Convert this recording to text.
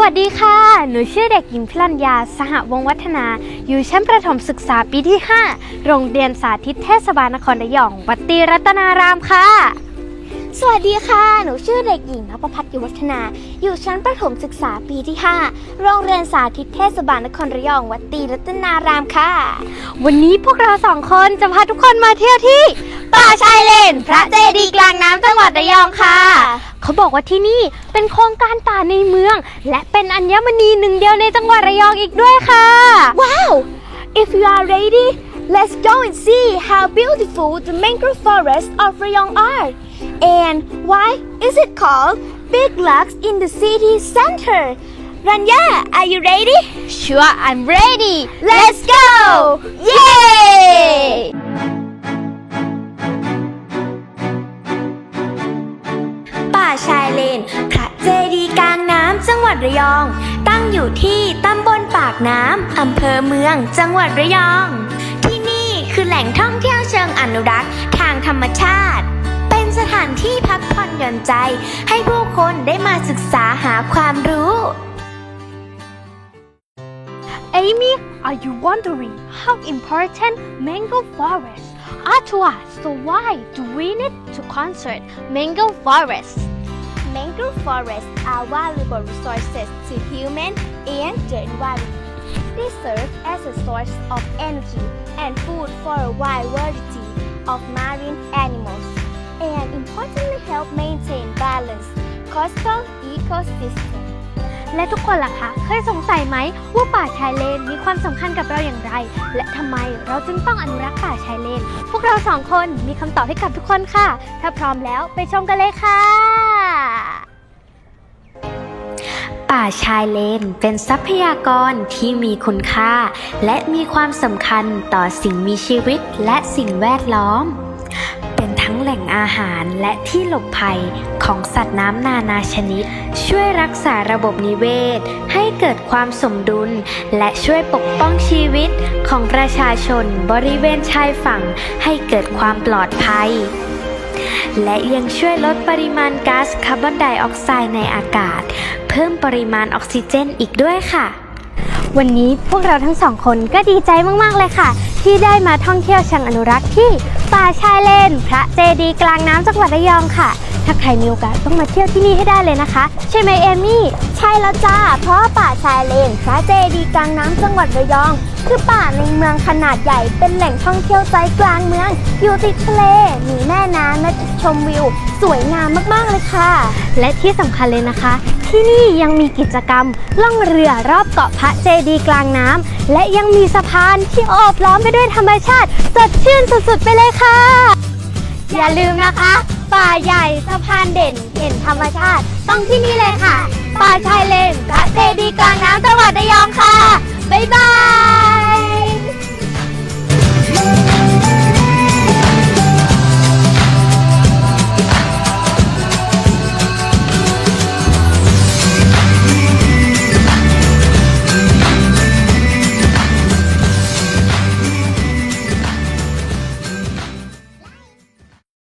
วัสดีค่ะ หนูชื่อเด็กหญิงพิรัญญา สหวงวัฒนา อยู่ชั้นประถมศึกษาปีที่ 5 โรงเรียนสาธิตเทศบาลนครระยอง วัดตีรัตนารามค่ะ วัสดีค่ะ หนูชื่อเด็กหญิงนภพัฒน์ยุวัฒนา อยู่ชั้นประถมศึกษาปีที่ 5 โรงเรียนสาธิตเทศบาลนครระยอง วัดตรีรัตนารามค่ะ วันนี้พวกเราสองคนจะพาทุกคนมาเที่ยวที่ป่าชายเลน พระเจดีย์กลางน้ำจังหวัดระยองค่ะ เขาบอกว่าที่นี่เป็นโครงการป่าในเมือง และเป็นอัญมณีหนึ่งเดียวในจังหวัดระยองอีกด้วยค่ะ Wow! If you are ready, let's go and see how beautiful the mangrove forests of Rayong are. And why is it called Big Locks in the city center? Rania, are you ready? Sure I'm ready Let's go! Yay! ป่าชายเลน พระเจดีย์กลางน้ำจังหวัดระยอง ตั้งอยู่ที่ตำบลปากน้ำอำเภอเมืองจังหวัดระยอง ที่นี่คือแหล่งท่องเที่ยวเชิงอนุรักษ์ทางธรรมชาติเป็นสถานที่พักผ่อนหย่อนใจ ให้ผู้คนได้มาศึกษาหาความรู้ Amy, are you wondering how important mango forests are to us? So why do we need to conserve mango forests? Mangrove forests are valuable resources to human and the environment. They serve as a source of energy and food for a wide variety of marine animals And importantly help maintain balance coastal ecosystem. และทุกคนล่ะคะ เคยสงสัยไหมว่าป่าชายเลนมีความสำคัญกับเราอย่างไร และทำไมเราจึงต้องอนุรักษ์ป่าชายเลน พวกเราสองคนมีคำตอบให้กับทุกคนค่ะ ถ้าพร้อมแล้วไปชมกันเลยค่ะ ป่าชายเลนเป็นทรัพยากรที่มีคุณค่า และมีความสำคัญต่อสิ่งมีชีวิตและสิ่งแวดล้อม เป็นทั้งแหล่งอาหารและที่หลบภัยของสัตว์น้ำนานาชนิด ช่วยรักษาระบบนิเวศ ให้เกิดความสมดุล และช่วยปกป้องชีวิตของประชาชนบริเวณชายฝั่งให้เกิดความปลอดภัย และยังช่วยลดปริมาณก๊าซคาร์บอนไดออกไซด์ในอากาศ เพิ่มปริมาณออกซิเจนอีกด้วยค่ะ วันนี้พวกเราทั้งสองคนก็ดีใจมาก ๆ เลยค่ะ ที่ได้มาท่องเที่ยวเชิงอนุรักษ์ที่ป่าชายเลน พระเจดีย์กลางน้ำจังหวัดระยองค่ะ ถ้าใครมีโอกาสต้องมาเที่ยวที่นี่ให้ได้เลยนะคะ ใช่ไหมเอมี่ ใช่แล้วจ้า เพราะป่าชายเลน พระเจดีย์กลางน้ำจังหวัดระยอง คือป่าในเมืองขนาดใหญ่เป็นแหล่งท่องเที่ยวใจกลางเมือง อยู่ติดทะเลมีแม่น้ำและ ชมวิว สวยงามมากๆเลยค่ะ และที่สำคัญเลยนะคะ ที่นี่ยังมีกิจกรรมล่องเรือรอบเกาะพระเจดีย์กลางน้ำและยังมีสะพานที่โอบล้อมไปด้วยธรรมชาติ สดชื่นสุดๆไปเลยค่ะ อย่าลืมนะคะ ป่าใหญ่สะพานเด่นเห็นธรรมชาติ ต้องที่นี่เลยค่ะ ป่าชายเลนพระเจดีย์กลางน้ำจังหวัดระยองค่ะบ๊ายบาย